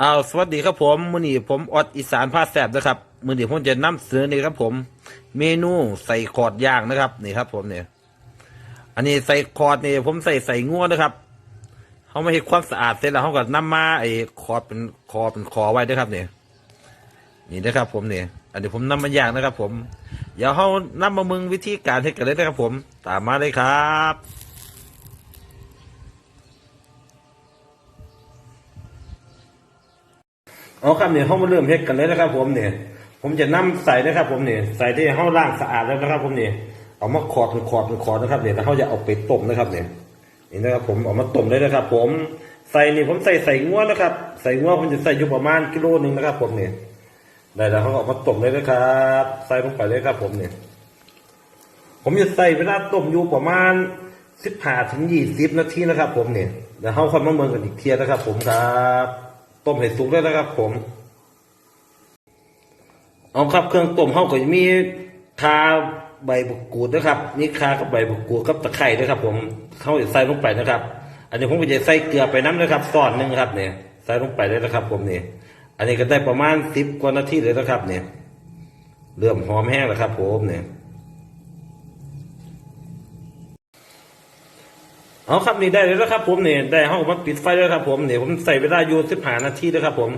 เอาสวัสดีครับผมมื้อนี้ผมออดอีสานพาแซบนะครับมื้อนี้ผมจะนำเสนอนี่ครับผม เมนูใส่คอร์ดย่างนะครับนี่ครับ ผมเนี่ยอันนี้ใส่คอร์ดนี่ผมใส่ใส่งัวนะครับเขาไม่ให้ความสะอาดเสร็จแล้วเขาก็นำมาไอ้คอร์ดเป็นคอเป็นคอไว้นะครับเนี่ยนี่นะครับ ผมเนี่ยอันนี้ผมนำมาย่างนะครับ ผมเดี๋ยวเขานำมามึงวิธีการเฮ็ดกันเลยนะครับ ผมตามมาเลยครับ เอาครับเนี่ยเขามาเริ่มเฮ็ดกันเลยนะครับ ผมเนี่ย ผมจะนํใส่นะครับ ผมเนี่ยใส่ที่เขาล้างสะอาดแล้วนะครับ ผมเนี่ยเอามาขอดขอดขอดนะครับเนี่ยแล้วเขาจะเอาไปต้มนะครับเนี่ยนี่นะครับ ผมเอามาต้มเลยนะครับ ผมใส่นี่ผมใส่ใส่งัวนะครับ ใส่งัวผมจะใส่อยู่ประมาณกิโลหนึ่งนะครับ ผมเนี่ยได้แล้วเขาเอามาต้มเลยนะครับ ใส่ลงไปเลยครับ ผมเนี่ยผมจะใส่เวลาต้มอยู่ประมาณสิบห้าถึงยี่สิบนาทีนะครับ ผมเนี่ยเดี๋ยวเขาค่อยมาเมืองกันอีกเทียนะครับ ผมครับ ต้มให้สุกแล้วนะครับ ผม เอาครับเครื่องต้มเขาก็จะมีคาใบบุกกูดนะครับนี่คากับใบบุกกูดกับตะไคร้นะครับ ผมเขาจะใส่ลงไปนะครับ อันนี้ผมก็จะใส่เกลือไปน้ำนะครับซ้อนหนึ่งครับเนี่ยใส่ลงไปเลยนะครับ ผมเนี่ยอันนี้ก็ได้ประมาณสิบกว่านาทีเลยนะครับ เนี่ยเริ่มหอมแห้งแล้วครับ ผมเนี่ย เอาครับนี่ได้เลยนะครับ ผมเนี่ยได้ห้องมาปิดไฟแล้วครับ ผมเนี่ยผมใส่เวลาอยู่สิบห้านาทีนะครับ ผม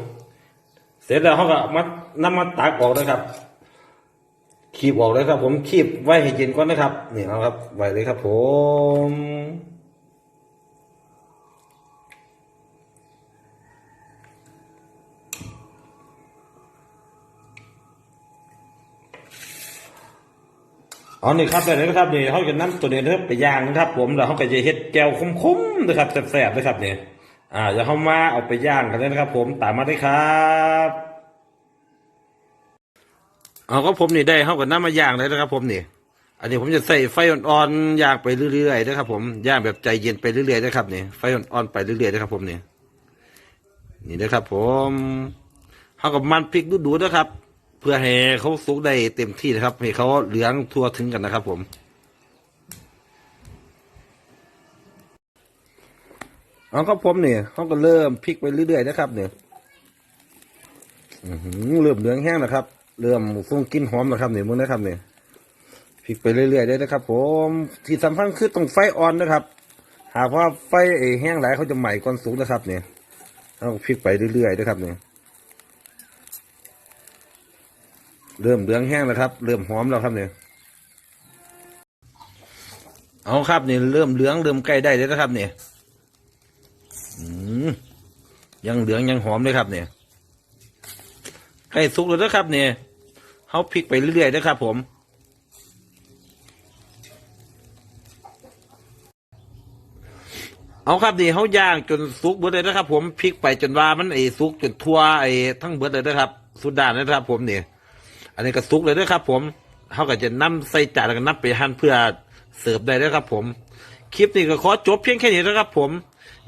เสร็จแล้วห้องก็มัดน้ำมาตักออกนะครับคีบออกเลยครับ ผมคีบไว้ให้เย็นก่อนนะครับนี่เอาครับไว้เลยครับ ผม เอานี่ครับได้เลยนะครับนี่เขาจะน้ำตัวนี้นะครับไปย่างนะครับ ผมแล้วเขาก็จะเฮ็ดแก้วคมๆนะครับแซ่บๆนะครับเนี่ยอ่าจะเข้ามาเอาไปย่างกันเลยนะครับ ผมตามมาได้ครับเอาก็ผมนี่ได้เข้ากับน้ำมาย่างเลยนะครับผมนี่อันนี้ผมจะใส่ไฟอ่อนๆย่างไปเรื่อยๆนะครับ ผมย่างแบบใจเย็นไปเรื่อยๆนะครับนี่ไฟอ่อนๆไปเรื่อยๆนะครับ ผมนี่นี่นะครับ ผมเข้ากับมันพริกดูๆนะครับ เพื่อให้เขาสุกได้เต็มที่นะครับให้เขาเหลืองทั่วถึงกันนะครับ ผมเอาครับผมเนี่ยเขาก็เริ่มพลิกไปเรื่อยๆนะครับ เนี่ยอื้อหือเริ่มเหลืองแห้งนะครับ เริ่มส่งกลิ่นหอมนะครับเนี่ยมึงนะครับเนี่ยพลิกไปเรื่อยๆได้นะครับ ผมที่สำคัญคือต้องไฟอ่อนนะครับ หากว่าไฟแห้งหลายเขาจะใหม่ก่อนสุกนะครับ เนี่ยเราพลิกไปเรื่อยๆนะครับเนี่ย เริ่มเหลืองแห้งแล้วครับ เริ่มหอมแล้วครับเนี่ยเอาครับเนี่ยเริ่มเหลืองเริ่มใกล้ได้แล้วนะครับเนี่ยยังเหลืองยังหอมเลยครับเนี่ยใกล้สุกแล้วนะครับเนี่ยเขาพลิกไปเรื่อยๆนะครับ ผมเอาครับนี่เขาย่างจนสุกเบิดเลยนะครับ ผมพลิกไปจนว่ามันไอ้สุกจนทั่วไอ้ทั้งเบิดเลยนะครับ สุดด้านเลยนะครับ ผมเนี่ย อันนี้ก็สุกเลยด้วยครับ ผมเขาก็จะนำใส่จานแล้วก็นำไปหั่นเพื่อเสิร์ฟได้ด้วยครับ ผม คลิปนี้ก็ขอจบเพียงแค่นี้นะครับ ผม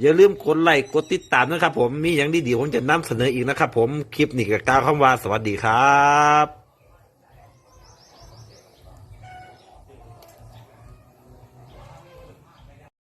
อย่าลืมกดไลค์กดติดตามนะครับ ผมมีอย่างดีๆผมจะนำเสนออีกนะครับ ผมคลิปนี้ก็กล่าวคำว่าสวัสดีครับ